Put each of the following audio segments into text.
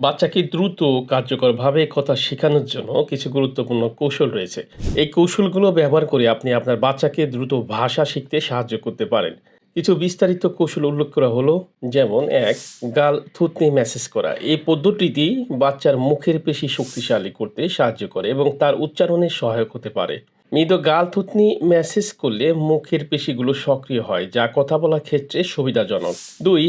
বাচ্চাকে দ্রুত কার্যকরভাবে কথা শেখানোর জন্য কিছু গুরুত্বপূর্ণ কৌশল রয়েছে। এই কৌশলগুলো ব্যবহার করে আপনি আপনার বাচ্চাকে দ্রুত ভাষা শিখতে সাহায্য করতে পারেন। কিছু বিস্তারিত কৌশল উল্লেখ করা হলো, যেমন এক, গাল, থুতনি মেসেজ করা। এই পদ্ধতিটি বাচ্চার মুখের পেশি শক্তিশালী করতে সাহায্য করে এবং তার উচ্চারণে সহায়ক হতে পারে। মৃদু গাল, থুতনি মেসেজ করলে মুখের পেশিগুলো সক্রিয় হয়, যা কথা বলার ক্ষেত্রে সুবিধাজনক। দুই,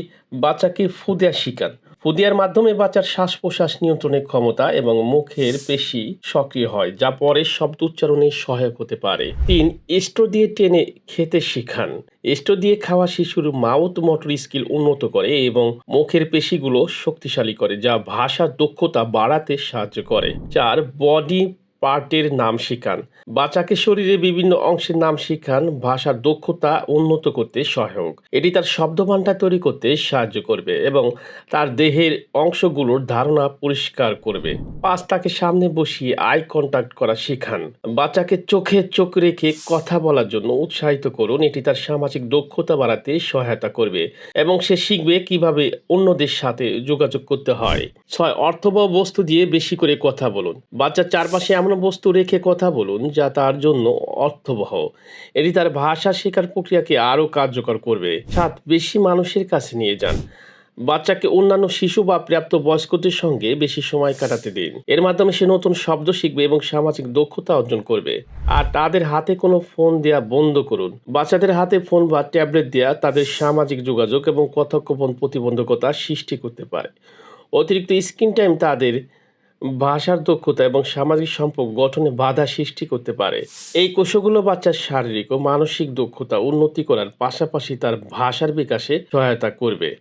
বাচ্চাকে ফুদিয়া শিকান ফুদিয়ার মাধ্যমে বাচ্চার শ্বাস প্রশ্বাস নিয়ন্ত্রণের ক্ষমতা এবং মুখের পেশি সক্রিয় হয়, যা পরে শব্দ উচ্চারণে সহায়ক হতে পারে। তিন, এস্টো দিয়ে টেনে খেতে শেখান। এস্টো দিয়ে খাওয়া শিশুর মাউথ মোটর স্কিল উন্নত করে এবং মুখের পেশিগুলো শক্তিশালী করে, যা ভাষা দক্ষতা বাড়াতে সাহায্য করে। চার, বডি পার্টের নাম শেখান। বাচ্চাকে শরীরের বিভিন্ন অংশের নাম শেখান, ভাষার দক্ষতা উন্নত করতে সহায়ক। এটি তার শব্দভাণ্ডার তৈরি করতে সাহায্য করবে এবং তার দেহের অংশগুলোর ধারণা পরিষ্কার করবে। পাঁচ তাকে সামনে বসিয়ে আই কন্ট্যাক্ট করা শেখান। বাচ্চাকে চোখে চোখ রেখে কথা বলার জন্য উৎসাহিত করুন। এটি তার সামাজিক দক্ষতা বাড়াতে সহায়তা করবে এবং সে শিখবে কীভাবে অন্যদের সাথে যোগাযোগ করতে হয়। ছয়, অর্থবহ বস্তু দিয়ে বেশি করে কথা বলুন। বাচ্চার চারপাশে এমন বস্তু রেখে কথা বলুন, যা তার জন্য অর্থবহ। এটি তার ভাষা শেখার প্রক্রিয়াকে আরও কার্যকর করবে। সাত, বেশি মানুষের কাছে নিয়ে যান। বাচ্চাকে অন্যান্য শিশু বা প্রাপ্ত বয়স্কদের সঙ্গে বেশি সময় কাটাতে দিন। এর মাধ্যমে সে নতুন শব্দ শিখবে এবং সামাজিক দক্ষতা অর্জন করবে। আর তাদের হাতে কোনো ফোন দেয়া বন্ধ করুন। বাচ্চাদের হাতে ফোন বা ট্যাবলেট দেয়া তাদের সামাজিক যোগাযোগ এবং কথোপকথন প্রতিবন্ধকতা সৃষ্টি করতে পারে। অতিরিক্ত স্ক্রিন টাইম তাদের ভাষার দক্ষতা এবং সামাজিক সম্পর্ক গঠনে বাধা সৃষ্টি করতে পারে। এই কোষগুলো বাচ্চার শারীরিক ও মানসিক দক্ষতা উন্নতি করার পাশাপাশি তার ভাষার বিকাশে সহায়তা করবে।